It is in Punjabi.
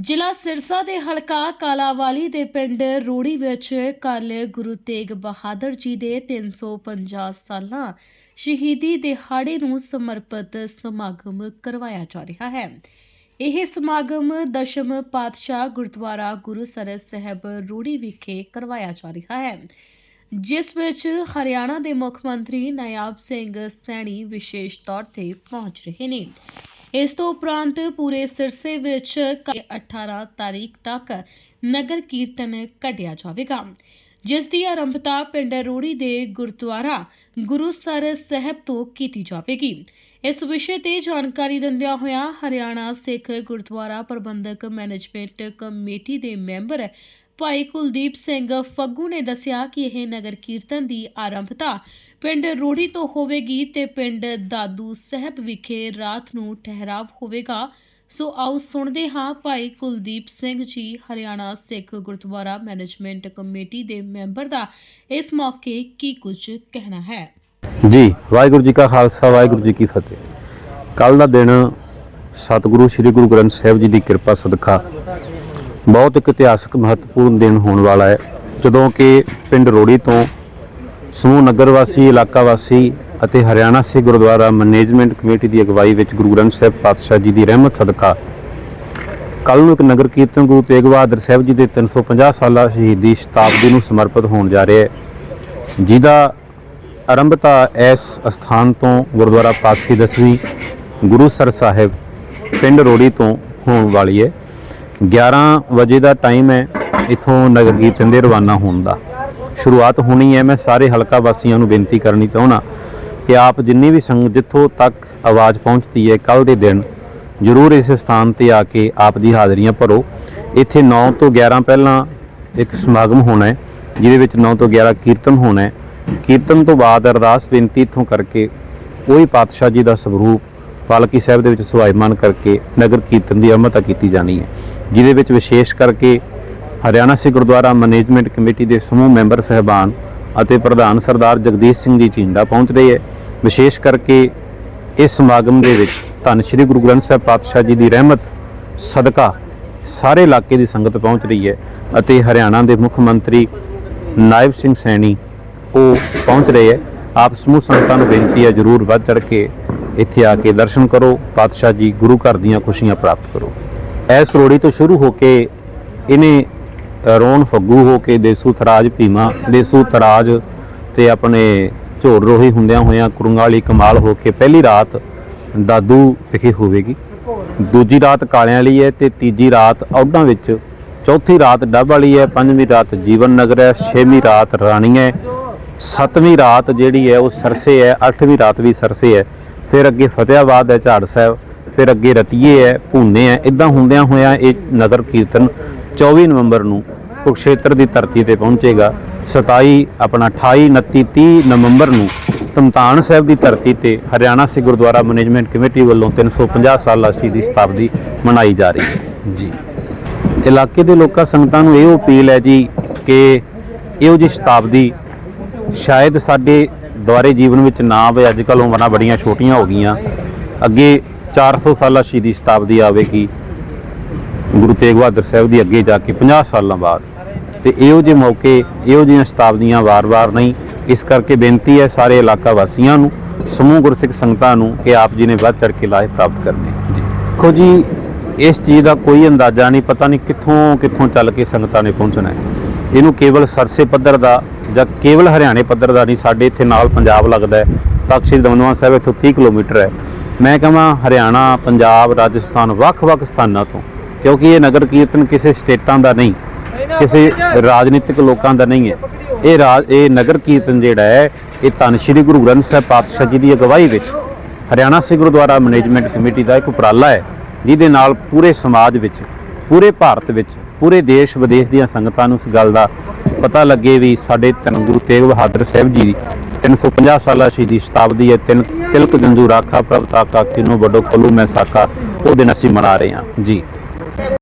ਜ਼ਿਲ੍ਹਾ ਸਿਰਸਾ ਦੇ ਹਲਕਾ ਕਾਲਾਵਾਲੀ ਦੇ ਪਿੰਡ ਰੋੜੀ ਵਿੱਚ ਕੱਲ ਗੁਰੂ ਤੇਗ ਬਹਾਦਰ ਜੀ ਦੇ 350 ਸਾਲਾਂ ਸ਼ਹੀਦੀ ਦਿਹਾੜੇ ਨੂੰ ਸਮਰਪਿਤ ਸਮਾਗਮ ਕਰਵਾਇਆ ਜਾ ਰਿਹਾ ਹੈ। ਇਹ ਸਮਾਗਮ ਦਸ਼ਮ ਪਾਤਸ਼ਾਹ ਗੁਰਦੁਆਰਾ ਗੁਰੂਸਰ ਸਾਹਿਬ ਰੋੜੀ ਵਿਖੇ ਕਰਵਾਇਆ ਜਾ ਰਿਹਾ ਹੈ। ਜਿਸ ਵਿੱਚ ਹਰਿਆਣਾ ਦੇ ਮੁੱਖ ਮੰਤਰੀ ਨਾਇਬ ਸਿੰਘ ਸੈਣੀ ਵਿਸ਼ੇਸ਼ ਤੌਰ ਤੇ ਪਹੁੰਚ ਰਹੇ ਨੇ। ਇਸ ਤੋਂ ਉਪਰੰਤ ਪੂਰੇ ਸਿਰਸੇ ਵਿੱਚ 18 ਤਾਰੀਖ ਤੱਕ ਨਗਰ ਕੀਰਤਨ ਕੱਢਿਆ ਜਾਵੇਗਾ, ਜਿਸ ਦੀ ਆਰੰਭਤਾ ਪਿੰਡ ਰੋੜੀ ਦੇ ਗੁਰਦੁਆਰਾ ਗੁਰੂਸਰ ਸਾਹਿਬ ਤੋਂ ਕੀਤੀ ਜਾਵੇਗੀ। ਇਸ ਵਿਸ਼ੇ ਤੇ ਜਾਣਕਾਰੀ ਦਿੰਦਿਆਂ ਹੋਇਆ ਹਰਿਆਣਾ ਸਿੱਖ ਗੁਰਦੁਆਰਾ ਪ੍ਰਬੰਧਕ ਮੈਨੇਜਮੈਂਟ ਕਮੇਟੀ ਦੇ ਮੈਂਬਰ ਭਾਈ ਕੁਲਦੀਪ ਸਿੰਘ ਫੱਗੂ ਨੇ ਦੱਸਿਆ ਕਿ ਇਹ ਨਗਰ ਕੀਰਤਨ ਦੀ ਆਰੰਭਤਾ ਪਿੰਡ ਰੋੜੀ ਤੋਂ ਹੋਵੇਗੀ ਤੇ ਪਿੰਡ ਦਾਦੂ ਸਾਹਿਬ ਵਿਖੇ ਰਾਤ ਨੂੰ ਠਹਿਰਾਵ ਹੋਵੇਗਾ। ਸੋ ਆਓ ਸੁਣਦੇ ਹਾਂ ਭਾਈ ਕੁਲਦੀਪ ਸਿੰਘ ਜੀ, ਹਰਿਆਣਾ ਸਿੱਖ ਗੁਰਦੁਆਰਾ ਮੈਨੇਜਮੈਂਟ ਕਮੇਟੀ ਦੇ ਮੈਂਬਰ ਦਾ ਇਸ ਮੌਕੇ ਕੀ ਕੁਝ ਕਹਿਣਾ ਹੈ। ਜੀ, ਵਾਹਿਗੁਰੂ ਜੀ ਕਾ ਖਾਲਸਾ, ਵਾਹਿਗੁਰੂ ਜੀ ਕੀ ਫਤਿਹ। ਕੱਲ ਦਾ ਦਿਨ ਸਤਿਗੁਰੂ ਸ੍ਰੀ ਗੁਰੂ ਗ੍ਰੰਥ ਸਾਹਿਬ ਜੀ ਦੀ ਕਿਰਪਾ ਸਦਕਾ ਬਹੁਤ ਇੱਕ ਇਤਿਹਾਸਕ ਮਹੱਤਵਪੂਰਨ ਦਿਨ ਹੋਣ ਵਾਲਾ ਹੈ। ਜਦੋਂ ਕਿ ਪਿੰਡ ਰੋੜੀ ਤੋਂ ਸਮੂਹ ਨਗਰ ਵਾਸੀ ਇਲਾਕਾ ਵਾਸੀ ਅਤੇ ਹਰਿਆਣਾ ਸਿੱਖ ਗੁਰਦੁਆਰਾ ਮੈਨੇਜਮੈਂਟ ਕਮੇਟੀ ਦੀ ਅਗਵਾਈ ਵਿੱਚ ਗੁਰੂ ਗ੍ਰੰਥ ਸਾਹਿਬ ਪਾਤਸ਼ਾਹ ਜੀ ਦੀ ਰਹਿਮਤ ਸਦਕਾ ਕੱਲ ਨੂੰ ਇੱਕ ਨਗਰ ਕੀਰਤਨ ਗੁਰੂ ਤੇਗ ਬਹਾਦਰ ਸਾਹਿਬ ਜੀ ਦੇ 350 ਸਾਲਾ ਸ਼ਹੀਦੀ ਸ਼ਤਾਬਦੀ ਨੂੰ ਸਮਰਪਿਤ ਹੋਣ ਜਾ ਰਿਹਾ ਹੈ। ਜਿਹਦਾ ਆਰੰਭਤਾ ਇਸ ਸਥਾਨ ਤੋਂ ਗੁਰਦੁਆਰਾ ਪਾਤਸ਼ਾਹੀ ਦਸਵੀਂ ਗੁਰੂਸਰ ਸਾਹਿਬ ਪਿੰਡ ਰੋੜੀ ਤੋਂ ਹੋਣ ਵਾਲੀ ਹੈ। 11 ਵਜੇ ਦਾ ਟਾਈਮ ਹੈ, ਇਥੋਂ ਨਗਰ ਕੀਰਤਨ ਦੇ ਰਵਾਨਾ ਹੋਣ ਦਾ। ਸ਼ੁਰੂਆਤ ਹੋਣੀ ਹੈ, ਮੈਂ ਸਾਰੇ ਹਲਕਾ ਵਾਸੀਆਂ ਨੂੰ ਬੇਨਤੀ ਕਰਨੀ ਚਾਹੁੰਦਾ ਕਿ ਆਪ ਜਿੰਨੀ ਵੀ ਸੰਗਤ ਜਿੱਥੋਂ ਤੱਕ ਆਵਾਜ਼ ਪਹੁੰਚਦੀ ਹੈ ਕੱਲ ਦੇ ਦਿਨ ਜ਼ਰੂਰ ਇਸ ਸਥਾਨ ਤੇ ਆ ਕੇ ਆਪ ਦੀ ਹਾਜ਼ਰੀਆਂ ਭਰੋ। ਇੱਥੇ 9 ਤੋਂ 11 ਪਹਿਲਾਂ ਇੱਕ ਸਮਾਗਮ ਹੋਣਾ ਹੈ, ਜਿਹਦੇ ਵਿੱਚ 9 ਤੋਂ 11 ਕੀਰਤਨ ਹੋਣਾ ਹੈ। ਕੀਰਤਨ ਤੋਂ ਬਾਅਦ ਅਰਦਾਸ ਬੇਨਤੀ ਇੱਥੋਂ ਕਰਕੇ, ਕੋਈ ਪਾਤਸ਼ਾਹ ਜੀ ਦਾ ਸਰੂਪ ਪਾਲਕੀ ਸਾਹਿਬ ਦੇ ਵਿੱਚ ਸੁਹਾਇਮਾਨ ਕਰਕੇ ਨਗਰ ਕੀਰਤਨ ਦੀ ਅਮਤਾ ਕੀਤੀ ਜਾਣੀ ਹੈ, ਜਿਹਦੇ ਵਿੱਚ ਵਿਸ਼ੇਸ਼ ਕਰਕੇ ਹਰਿਆਣਾ ਸਿੱਖ ਗੁਰਦੁਆਰਾ ਮੈਨੇਜਮੈਂਟ ਕਮੇਟੀ ਦੇ ਸਮੂਹ ਮੈਂਬਰ ਸਹਿਬਾਨ ਅਤੇ ਪ੍ਰਧਾਨ ਸਰਦਾਰ ਜਗਦੀਸ਼ ਸਿੰਘ ਜੀ ਚੀਂਡਾ ਪਹੁੰਚ ਰਹੇ ਹੈ। ਵਿਸ਼ੇਸ਼ ਕਰਕੇ ਇਸ ਸਮਾਗਮ ਦੇ ਵਿੱਚ ਧੰਨ ਸ਼੍ਰੀ ਗੁਰੂ ਗ੍ਰੰਥ ਸਾਹਿਬ ਪਾਤਸ਼ਾਹ ਜੀ ਦੀ ਰਹਿਮਤ ਸਦਕਾ ਸਾਰੇ ਇਲਾਕੇ ਦੀ ਸੰਗਤ ਪਹੁੰਚ ਰਹੀ ਹੈ ਅਤੇ ਹਰਿਆਣਾ ਦੇ ਮੁੱਖ ਮੰਤਰੀ ਨਾਇਬ ਸਿੰਘ ਸੈਣੀ ਉਹ ਪਹੁੰਚ ਰਹੇ ਹੈ। ਆਪ ਸਮੂਹ ਸੰਗਤਾਂ ਨੂੰ ਬੇਨਤੀ ਹੈ ਜਰੂਰ ਵੱਧ ਚੜ ਕੇ ਇੱਥੇ ਆ ਕੇ ਦਰਸ਼ਨ ਕਰੋ ਪਾਤਸ਼ਾਹ ਜੀ ਗੁਰੂ ਘਰ ਦੀਆਂ ਖੁਸ਼ੀਆਂ ਪ੍ਰਾਪਤ ਕਰੋ। ਐਸ ਰੋੜੀ ਤੋਂ ਸ਼ੁਰੂ ਹੋ ਕੇ ਇਹਨੇ ਅ, ਰੋਣ ਫੱਗੂ ਹੋ ਕੇ ਦੇਸੂ ਥਰਾਜ ਭੀਮਾ ਦੇਸੂ ਥਰਾਜ ਤੇ ਆਪਣੇ ਝੋੜ ਰੋਹੀ ਹੁੰਦਿਆਂ ਹੋਇਆਂ ਕੁਰੰਗਾਲੀ ਕਮਾਲ ਹੋ ਕੇ ਪਹਿਲੀ ਰਾਤ ਦਾਦੂ ਵਿਖੇ ਹੋਵੇਗੀ। ਦੂਜੀ ਰਾਤ ਕਾਲਿਆਂ ਵਾਲੀ ਹੈ ਤੇ ਤੀਜੀ ਰਾਤ ਔਡਾਂ ਵਿੱਚ। ਚੌਥੀ ਰਾਤ ਡੱਬ ਵਾਲੀ ਹੈ ਪੰਜਵੀਂ ਰਾਤ ਜੀਵਨ ਨਗਰ ਹੈ ਛੇਵੀਂ ਰਾਤ ਰਾਣੀ ਹੈ। ਸੱਤਵੀਂ ਰਾਤ ਜਿਹੜੀ ਹੈ ਉਹ ਸਰਸੇ ਹੈ ਅੱਠਵੀਂ ਰਾਤ ਵੀ ਸਰਸੇ ਹੈ। ਫਿਰ ਅੱਗੇ ਫਤਿਆਬਾਦ ਹੈ, ਝਾੜ ਸਾਹਿਬ, ਫਿਰ ਅੱਗੇ ਰਤੀਏ ਹੈ, ਭੂਨੇ ਹੈ ਇਦਾਂ ਹੁੰਦਿਆਂ ਹੋਇਆਂ ਇਹ ਨਗਰ ਕੀਰਤਨ 24 ਨਵੰਬਰ ਨੂੰ ਕੁਰਕਸ਼ੇਤਰ ਦੀ ਧਰਤੀ ਤੇ ਪਹੁੰਚੇਗਾ। 27 ਆਪਣਾ 28 29 30 ਨਵੰਬਰ ਨੂੰ ਤਮਤਾਨ ਸਾਹਿਬ ਦੀ ਧਰਤੀ ਤੇ ਹਰਿਆਣਾ ਸਿੱਖ ਗੁਰਦੁਆਰਾ ਮੈਨੇਜਮੈਂਟ ਕਮੇਟੀ ਵੱਲੋਂ 350 ਸਾਲਾ ਦੀ ਸ਼ਤਾਬਦੀ ਮਨਾਈ ਜਾ ਰਹੀ ਹੈ। ਜੀ। ਇਲਾਕੇ ਦੇ ਲੋਕਾਂ ਸੰਗਤਾਂ ਨੂੰ ਇਹ ਅਪੀਲ ਹੈ ਜੀ ਕਿ ਇਹੋ ਜਿਹੀ ਸ਼ਤਾਬਦੀ ਸ਼ਾਇਦ ਸਾਡੇ ਦੁਆਰੇ ਜੀਵਨ ਵਿੱਚ ਨਾ ਆਵੇ ਅੱਜ ਕੱਲ੍ਹ ਉਮਰਾਂ ਬੜੀਆਂ ਛੋਟੀਆਂ ਹੋ ਗਈਆਂ। ਅੱਗੇ 400 ਸਾਲਾ ਸ਼ਹੀਦੀ ਸ਼ਤਾਬਦੀ ਆਵੇਗੀ। ਗੁਰੂ ਤੇਗ ਬਹਾਦਰ ਸਾਹਿਬ ਦੀ ਅੱਗੇ ਜਾ ਕੇ 50 ਸਾਲਾਂ ਬਾਅਦ। ਤੇ ਇਹੋ ਜਿਹੇ ਮੌਕੇ, ਇਹੋ ਜਿਹੀਆਂ ਸ਼ਤਾਬਦੀਆਂ ਵਾਰ-ਵਾਰ ਨਹੀਂ। ਇਸ ਕਰਕੇ ਬੇਨਤੀ ਹੈ ਸਾਰੇ ਇਲਾਕਾ ਵਾਸੀਆਂ ਨੂੰ, ਸਮੂਹ ਗੁਰਸਿੱਖ ਸੰਗਤਾਂ ਨੂੰ ਕਿ ਆਪ ਜੀ ਨੇ ਵੱਧ ਚੜ ਕੇ ਲਾਹੇ ਪ੍ਰਾਪਤ ਕਰਨੇ। ਦੇਖੋ ਜੀ, ਇਸ ਚੀਜ਼ ਦਾ ਕੋਈ ਅੰਦਾਜ਼ਾ ਨਹੀਂ, ਪਤਾ ਨਹੀਂ ਕਿੱਥੋਂ ਕਿੱਥੋਂ ਚੱਲ ਕੇ ਸੰਗਤਾਂ ਨੇ ਪਹੁੰਚਣਾ ਹੈ। ਇਹਨੂੰ ਕੇਵਲ ਸਰਸੇ ਪੱਧਰ ਦਾ ਜਾਂ ਕੇਵਲ ਹਰਿਆਣੇ ਪੱਧਰ ਦਾ ਨਹੀਂ, ਸਾਡੇ ਇੱਥੇ ਨਾਲ ਪੰਜਾਬ ਲੱਗਦਾ ਹੈ। ਤਖਤ ਸ੍ਰੀ ਦਮਦਮਾ ਸਾਹਿਬ ਇੱਥੋਂ 30 ਕਿਲੋਮੀਟਰ ਹੈ। ਮੈਂ ਕਹਾਂ ਹਰਿਆਣਾ, ਪੰਜਾਬ, ਰਾਜਸਥਾਨ ਵੱਖ-ਵੱਖ ਸਥਾਨਾਂ ਤੋਂ, ਕਿਉਂਕਿ ਇਹ ਨਗਰ ਕੀਰਤਨ ਕਿਸੇ ਸਟੇਟਾਂ ਦਾ ਨਹੀਂ, ਕਿਸੇ ਰਾਜਨੀਤਿਕ ਲੋਕਾਂ ਦਾ ਨਹੀਂ ਹੈ। ਇਹ ਰਾਜ, ਇਹ ਨਗਰ ਕੀਰਤਨ ਜਿਹੜਾ ਹੈ, ਇਹ ਧੰਨ ਸ਼੍ਰੀ ਗੁਰੂ ਗ੍ਰੰਥ ਸਾਹਿਬ ਪਾਤਸ਼ਾਹ ਜੀ ਦੀ ਅਗਵਾਈ ਵਿੱਚ ਹਰਿਆਣਾ ਸਿੱਖ ਗੁਰਦੁਆਰਾ ਮੈਨੇਜਮੈਂਟ ਕਮੇਟੀ ਦਾ ਇੱਕ ਉਪਰਾਲਾ ਹੈ, ਜਿਹਦੇ ਨਾਲ ਪੂਰੇ ਸਮਾਜ ਵਿੱਚ, ਪੂਰੇ ਭਾਰਤ ਵਿੱਚ ਪੂਰੇ ਦੇਸ਼ ਵਿਦੇਸ਼ ਦੀਆਂ ਸੰਗਤਾਂ ਨੂੰ ਇਸ ਗੱਲ ਦਾ ਪਤਾ ਲੱਗੇ ਵੀ ਸਾਡੇ ਧੰਨ ਗੁਰੂ ਤੇਗ ਬਹਾਦਰ ਸਾਹਿਬ ਜੀ ਦੀ 350 ਸਾਲਾ ਸ਼ਹੀਦੀ ਸ਼ਤਾਬਦੀ ਹੈ। ਤਿੰਨ ਤਿਲਕ ਜੰਜੂ ਰਾਖਾ ਪ੍ਰਭ ਤਾਕਾ ਕਿਨੋ ਵੱਡੋ ਕਲੂ ਮੈਂ ਸਾਕਾ ਉਹ ਦਿਨ ਅਸੀਂ ਮਨਾ ਰਹੇ ਹਾਂ। ਜੀ।